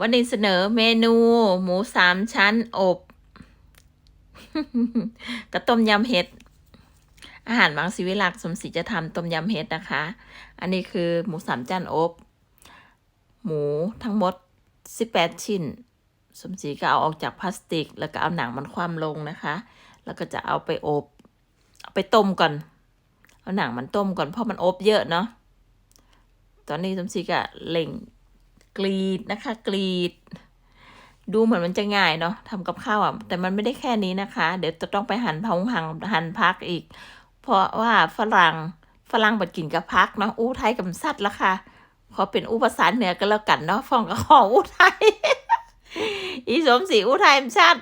วันนี้เสนอเมนู หมูสามชั้นอบ กระต้มยำเห็ด อาหารบางศิวิลักษ์สมศรีจะทำต้มยำเห็ดนะคะ อันนี้คือหมูสามชั้นอบ หมูทั้งหมด18ชิ้น สมศรีก็เอาออกจากพลาสติก แล้วก็เอาหนังมันคว่ำลงนะคะ แล้วก็จะเอาไปอบ เอาไปต้มก่อน เอาหนังมันต้มก่อนเพราะมันอบเยอะเนาะ ตอนนี้สมศรีก็เล่ง กรีดนะคะ กรีด ดูเหมือนมันจะง่ายเนาะทำกับข้าวอะแต่มันไม่ได้แค่นี้นะคะ เดี๋ยวจะต้องไปหั่นพงหั่นหั่นพักอีก เพราะว่าฝรั่งฝรั่งบัดกินกับพักเนาะอู้ไทยกับสัตว์ละค่ะขอเป็นอู้ภาษาเหนือกันแล้วกันเนาะฟองกับขออู้ไทยอีสมศรีอู้ไทยมันชัด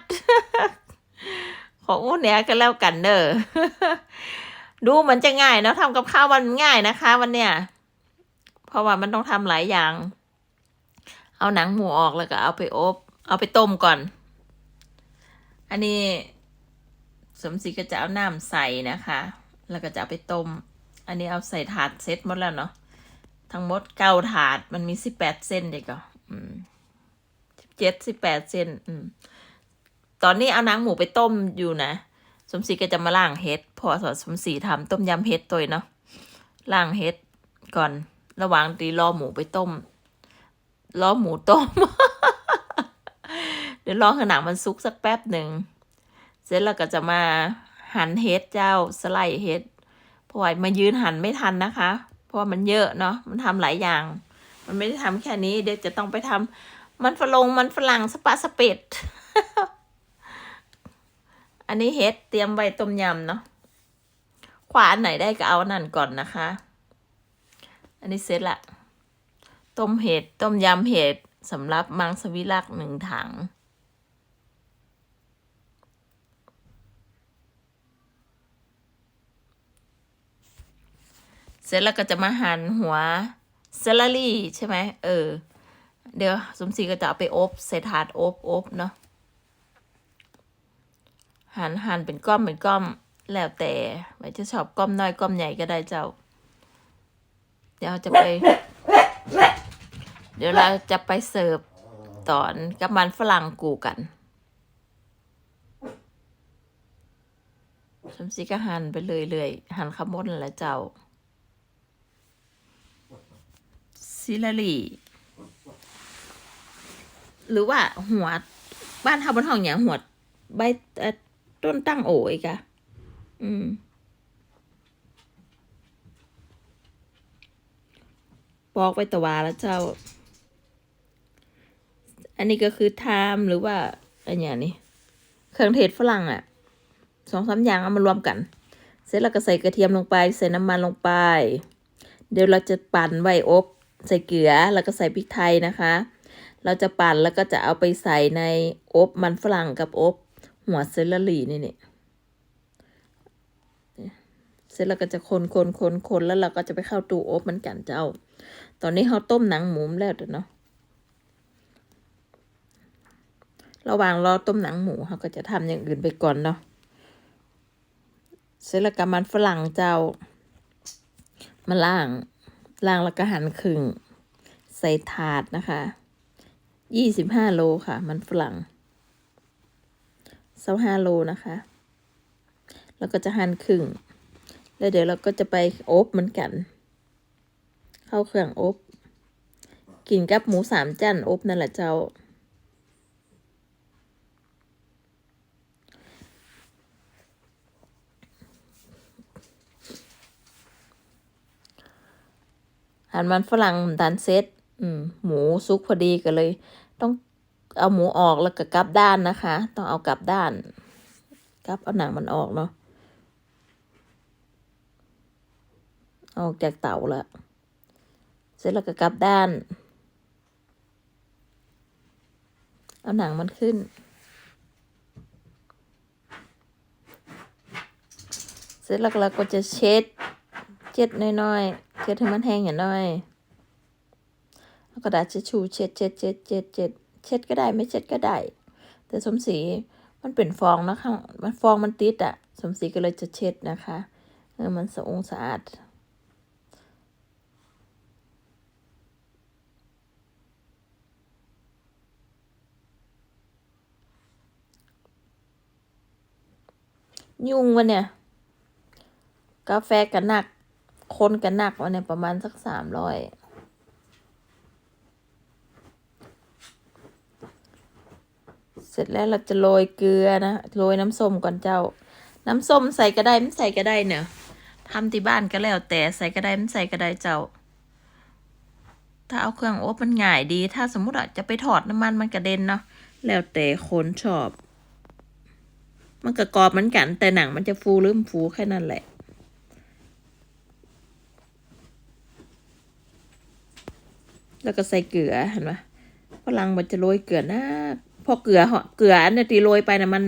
ขออู้เหนือกันแล้วกันเด้อดูเหมือนจะง่ายเนาะทำกับข้าวมันง่ายนะคะ วันเนี้ยเพราะว่ามันต้องทำหลายอย่าง เอาหนังหมูออกแล้วก็เอาไปอบ เอาไปต้มก่อน อันนี้สมศรีก็จะเอาน้ำใส่นะคะ แล้วก็จะเอาไปต้ม อันนี้เอาใส่ถาดเซตหมดแล้วเนาะ ทั้งหมดเก้าถาด มันมีสิบแปดเส้นเด็กก็สิบเจ็ดสิบแปดเส้น อืม ตอนนี้เอาหนังหมูไปต้มอยู่นะ สมศรีก็จะมาล่างเห็ด พอสอนสมศรีทำต้มยำเห็ดตัวเนาะ ล่างเห็ดก่อน ระหว่างตีรอหมูไปต้ม รอหมูต้ม เดี๋ยวรอให้หนังมันซุกสักแป๊บหนึ่ง เสร็จแล้วก็จะมาหั่นเห็ดเจ้าสไลด์เห็ดพราะว่ามายืนหั่นไม่ทันนะคะ เพราะว่ามันเยอะเนาะ มันทำหลายอย่าง มันไม่ได้ทำแค่นี้ เดี๋ยวจะต้องไปทำมันฝรงมันฝรั่งสปาสเปดอันนี้เห็ดเตรียมไว้ต้มยำเนาะขวานไหนได้ก็เอานนั่นก่อนนะคะ อันนี้เสร็จละ ต้มเห็ด ต้มยำเห็ดสำหรับมังสวิรักหนึ่งถัง เสร็จแล้วก็จะมาหั่นหัวเซลลารี่ใช่ไหมเออ เดี๋ยวสมศรีก็จะเอาไปอบใส่ถาดอบอบเนาะหั่นหั่นเป็นก้อมเป็นก้อมแล้วแต่ไว้จะชอบก้อมน้อยก้อมใหญ่ก็ได้เจ้า เดี๋ยวจะไป เดี๋ยวเราจะไปเสิร์ฟตอนกับมันฝรั่งกูกันสมศรีก็หันไปเลยเลยๆหันขาวมดแหละเจ้าซิลารีหรือว่าหัวบ้านเฮาบนห้องอย่างหัวใบต้นตั้งโออีกะอืมปอกไปตะวาแล้วเจ้า อันนี้ก็คือไทม์หรือว่าอันอย่างนี้เครื่องเทศฝรั่งอะ่ะสองสามอย่างเอามารวมกัน เสร็จแล้วก็ใส่กระเทียมลงไป ใส่น้ำมันลงไป เดี๋ยวเราจะปั่นไว้อบ ใส่เกลือแล้วก็ใส่พริกไทยนะคะ เราจะปั่นแล้วก็จะเอาไปใส่ในอบมันฝรั่งกับอบหัวเซลลารีนี่นี่เสร็จแล้วก็จะคนคนคนคนแล้วเราก็จะไปเข้าตู้อบมือนกันเจ้า ตอนนี้เขาต้มหนังหมูมาแล้วเนาะ ระหว่างรอต้มหนังหมูเขาก็จะทำอย่างอื่นไปก่อนเนาะเสร็จแล้วก็มันฝรั่งเจ้า มาล่างล่างแล้วก็หั่นครึ่ง ใส่ถาดนะคะยี่สิบห้าโลค่ะ มันฝรั่งเซาห้าโลนะคะ แล้วก็จะหั่นครึ่ง แล้วเดี๋ยวเราก็จะไปอบเหมือนกัน เข้าเครื่องอบ กินกับหมูสามจั่นอบนั่นแหละเจ้า หั่นมันฝรั่งดันเซตอืมหมูซุกพอดีก็เลย ต้องเอาหมูออกแล้วก็กลับด้านนะคะ ต้องเอากลับด้านกลับเอาหนังมันออกเนาะออกจากเตาแล้วเสร็จแล้วก็กลับด้าน เอาหนังมันขึ้น เสร็จแล้วเราก็จะเช็ด เช็ดน้อยๆเช็ดให้มันแห้งอย่างน้อยแล้วกระดาษเช็ดชูเช็ดเช็ดเช็ดเช็ดเช็ดเช็ดก็ได้ไม่เช็ดก็ได้ แต่สมสีมันเป็นฟองนะคะมันฟองมันติดอะสมสีก็เลยจะเช็ดนะคะเออมันสะองสะอาดยุงวะเนี่ย กาแฟกันหนัก คนกันหนักวะเนี่ยประมาณสักสามร้อยเสร็จแล้วเราจะโรยเกลือนะโรยน้ำส้มก่อนเจ้า น้ำส้มใส่ก็ได้ไม่ใส่ก็ได้เนี่ยทำที่บ้านก็แล้วแต่ใส่ก็ได้ไม่ใส่ก็ได้เจ้า ถ้าเอาเครื่องอบมันง่ายดี ถ้าสมมุติอะจะไปถอดน้ำมันมันกระเด็นเนาะแล้วแต่คนชอบ มันก็กรอบเหมือนกัน แต่หนังมันจะฟูหรือไม่ฟูแค่นั้นแหละ แล้วก็ใส่เกลือเห็นไหมฝรั่งมันจะโรยเกลือนะพอเกลือเหาะเกลือเนี่ยตีโรยไปนะมัน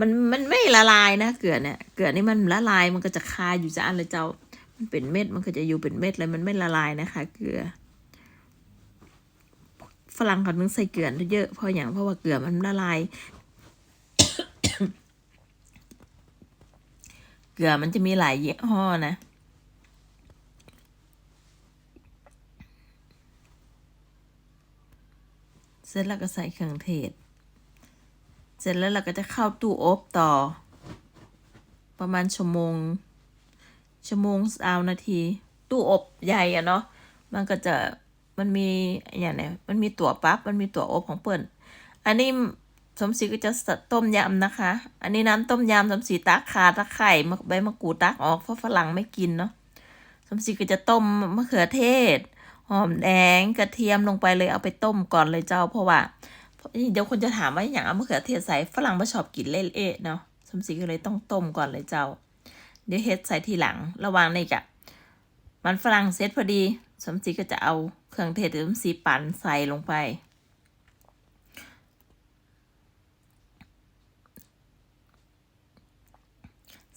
มันมันไม่ละลายนะเกลือเนี่ยเกลือนี่มันละลายมันก็จะคาอยู่จะอันเลยเจ้า มันเป็นเม็ดมันก็จะอยู่เป็นเม็ดเลยมันไม่ละลายนะคะเกลือฝรั่งเขาต้องใส่เกลือเยอะเพราะอย่างเพราะว่าเกลือมันละลาย เกลือมันจะมีหลายยี่ห้อนะ เส ร็จแล้วก็ใส่เครื่องเทศ เสร็จแล้วเราก็จะเข้าตู้อบต่อ ประมาณชั่วโมง ชั่วโมงสาวนาที ตู้อบใหญ่อะเนาะ มันก็จะ มันมีอย่างเนี้ยมันมีตัวปั๊บ มันมีตัวอบของเปิ่น อันนี้สมศรีก็จะต้มยำนะคะ อันนี้น้ำต้มยำสมศรีตักขาตะไคร่ใบมะกรูดตักออกเพราะฝรั่งไม่กินเนาะ สมศรีก็จะต้มมะเขือเทศ หอมแดงกระเทียมลงไปเลยเอาไปต้มก่อนเลยเจ้าเพราะว่าเดี๋ยวคนจะถามว่าอย่างเอามะเขือเทศใส่ฝรั่งม่ชอบกินเละๆเนาะสมศรีก็เลยต้องต้มก่อนเลยเจ้า เดี๋ยวเฮ็ดใส่ทีหลังระหว่างในกะมันฝรั่งเสร็จพอดี สมศรีก็จะเอาเครื่องเทศที่สมศรีปั่นใส่ลงไป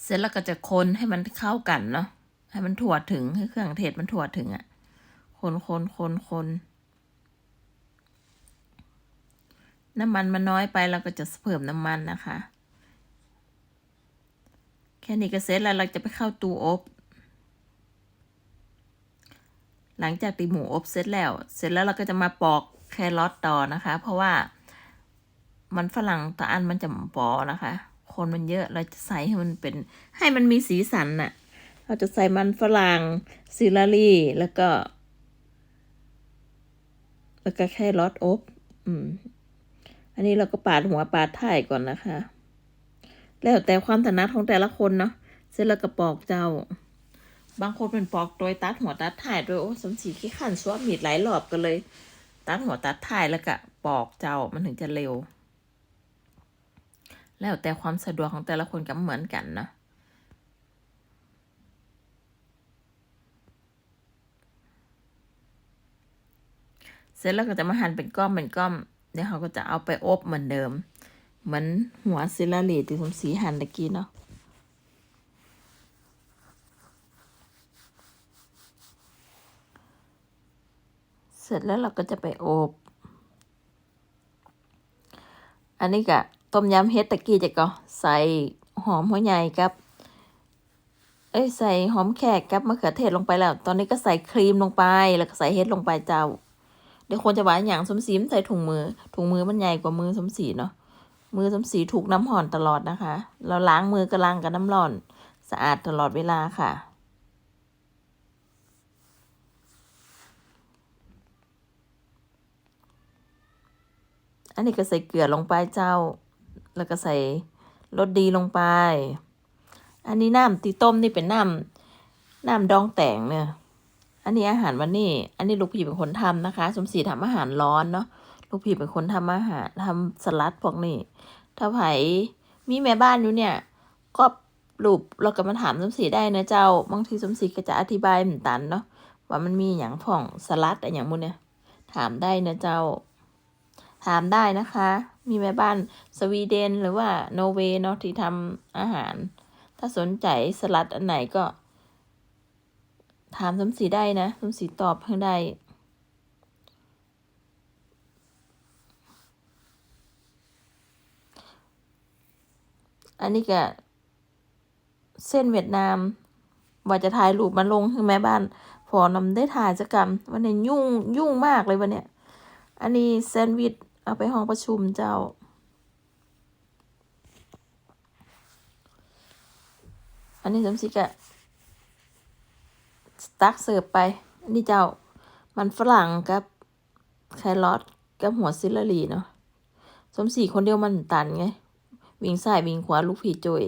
เสร็จแล้วก็จะคนให้มันเข้ากันเนาะให้มันถั่วถึงให้เครื่องเทศมันถั่วถึงอะ่ะ คนคนคนคนน้ำมันมันน้อยไปเราก็จะเพิ่มน้ำมันนะคะ แค่นี้ก็เสร็จแล้วเราจะไปเข้าตู้อบ หลังจากตีหมูอบเสร็จแล้ว เสร็จแล้วเราก็จะมาปอกแครอทต่อนะคะ เพราะว่ามันฝรั่งตะอันมันจะปอนะคะ คนมันเยอะเราจะใส่ให้มันเป็น ให้มันมีสีสันน่ะ เราจะใส่มันฝรั่งซิลลารี่แล้วก็ แล้วก็แค่รอดอบอืม อันนี้เราก็ปาดหัวปาดท้ายก่อนนะคะ แล้วแต่ความถนัดของแต่ละคนเนาะเสร็จแล้วก็ปอกเจ้า บางคนเป็นปอกโดยตัดหัวตัดท้ายโดยโอ้สมศรีขี้ขันสวมมีดหลายรอบกันเลย ตัดหัวตัดท้ายแล้วก็ปอกเจ้ามันถึงจะเร็ว แล้วแต่ความสะดวกของแต่ละคนก็เหมือนกันนะ เสร็จแล้วก็จะมาหั่นเป็นก้อมเป็นก้อมเดี๋ยวเขาก็จะเอาไปอบเหมือนเดิม เหมือนหัวซิลลารีที่ผมสีหั่นตะกี้เนาะเสร็จแล้วเราก็จะไปอบ อันนี้ก็ต้มยำเฮ็ดตะกี้จะก็ใส่หอมหัวใหญ่กับเอ้ยใส่หอมแขกกับมะเขือเทศลงไปแล้ว ตอนนี้ก็ใส่ครีมลงไป แล้วก็ใส่เฮ็ดลงไปเจ้า เดี๋ยวคนจะว่าอย่างสมศรีมันใส่ถุงมือ ถุงมือมันใหญ่กว่ามือสมศรีเนาะ มือสมศรีถูกน้ำห่อนตลอดนะคะ เราล้างมือก็ล้างกับน้ำร้อน สะอาดตลอดเวลาค่ะ อันนี้ก็ใส่เกลือลงไปเจ้า แล้วก็ใส่รสดีลงไป อันนี้น้ำตีต้มนี่เป็นน้ำน้ำดองแต่งเนี่ย อันนี้อาหารวันนี้ อันนี้ลูกพี่เป็นคนทำนะคะ สมศรีทำอาหารร้อนเนาะ ลูกพี่เป็นคนทำอาหารทำสลัดพวกนี้ ถ้าไผมีแม่บ้านอยู่เนี่ย ก็รูปเราก็มาถามสมศรีได้นะเจ้า บางทีสมศรีก็จะอธิบายเหมือนตันเนาะ ว่ามันมีอย่างผ่องสลัดอะไรอย่างมุนเนี่ย ถามได้นะเจ้า ถามได้นะคะ มีแม่บ้านสวีเดนหรือว่าโนเวย์เนาะที่ทำอาหาร ถ้าสนใจสลัดอันไหนก็ ถามสมศรีได้นะสมศรีตอบให้ได้อันนี้ก็เส้นเวียดนาม ว่าจะถ่ายรูปมาลงให้แม่บ้านพอนำได้ถ่ายสักกรรมวันนี้ยุ่งยุ่งมากเลยวันเนี้ยอันนี้แซนด์วิชเอาไปห้องประชุมเจ้า อันนี้สมศรีก็ ตักเสิร์ฟไปนนี้เจ้ามันฝรั่งกับแครอทกับหัวซิลลารีเนาะสมศรีคนเดียวมันตันไง วิ่งซ้ายวิ่งขวาลูกผีโจย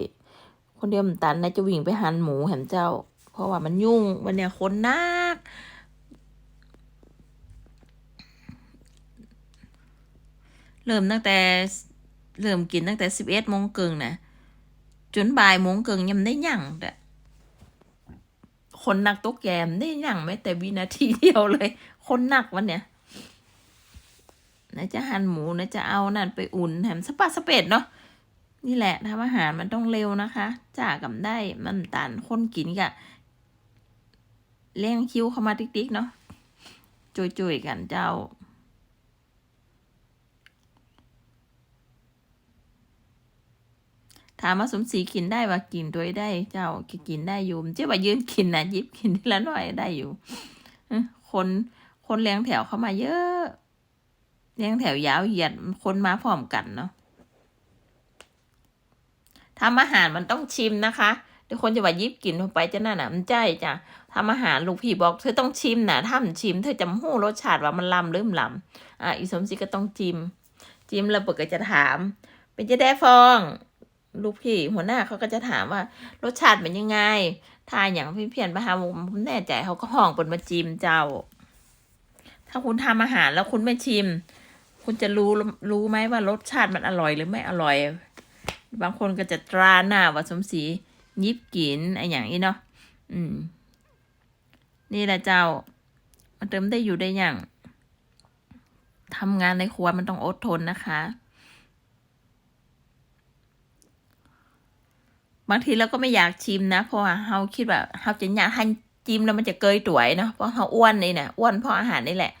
คนเดียวมันตันนายจะวิ่งไปหันหมูแหมเจ้า เพราะว่ามันยุ่งวันเนี้ยคนนักเริ่มตั้งแต่เริ่มกินตั้งแต่สิบเอ็ดโมงเกิงนะจนบ่ายโมงเกิงยังได้ยั่งแต่ คนหนักตกแกมได้ยังไม่แต่วินาทีเดียวเลย คนหนักวันเนี้ยนะจะหั่นหมูนะจะเอานั่นไปอุ่นแถมสปาสเปดเนาะนี่แหละทำอาหารมันต้องเร็วนะคะจ่ากับได้มันตันคนกินกะเลี้ยงคิ้วเข้ามาติ๊กๆเนาะจุยๆกันเจ้า ถามว่าสมศรีกินได้ว่ากินตัวได้ เจ้ากินได้อยู่เจ้าว่ายืนกินนะยิบกินทีละหน่อยได้อยู่คนคนเลี้ยงแถวเข้ามาเยอะเลี้ยงแถวยาวเหยียดคนมาพร้อมกันเนาะทำอาหารมันต้องชิมนะคะเดี๋ยวคนจะว่ายิบกินลงไปจะนั่นน่ะมันใจจ้ะทำอาหารลูกพี่บอกเธอต้องชิมนะถ้ามันชิมเธอจะหู้รสชาติว่ามันลำหรือมลำอะอีสมศรีก็ต้องจิมจิมแล้วเปิดก็จะถาม เป็นจะได้ฟอง ลูกพี่หัวหน้าเขาก็จะถามว่ารสชาติเป็นยังไงทานอย่างพี่เพียนประหาผมแน่ใจเขาก็ห้องเปิดมาจิมเจ้า ถ้าคุณทำอาหารแล้วคุณไม่ชิม คุณจะรู้รู้ไหมว่ารสชาติมันอร่อยหรือไม่อร่อย บางคนก็จะตราหน้าว่าสมศรียิบกินไออย่างนี้เนาะอืม นี่แหละเจ้า มันเติมได้อยู่ได้อย่างทำงานในครัวมันต้องอดทนนะคะ บางทีเราก็ไม่อยากชิมนะ เพราะว่าเราคิดว่าเราจะอยากให้จิ้มแล้วมันจะเกยตุ๋ยเนาะเพราะเราอ้วนนี่เนี่ยอ้วนเพราะอาหารนี่แหละ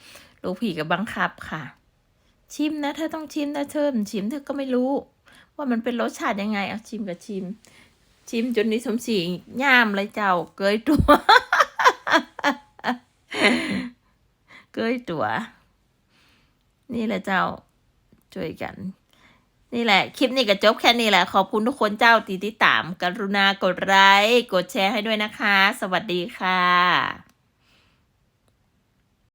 ลูกผีก็บังคับค่ะ ชิมนะเธอต้องชิมนะเธอชิมเธอก็ไม่รู้ ว่ามันเป็นรสชาติยังไงเอาชิมกับชิม ชิมจนนี้สมศรีย่ามเลยเจ้าเกยตัวเกยตัว นี่แหละเจ้าช่วยกัน นี่แหละ คลิปนี้ก็จบแค่นี้แหละ ขอบคุณทุกคนเจ้าตีติดตาม กรุณากดไลค์กดแชร์ให้ด้วยนะคะ สวัสดีค่ะ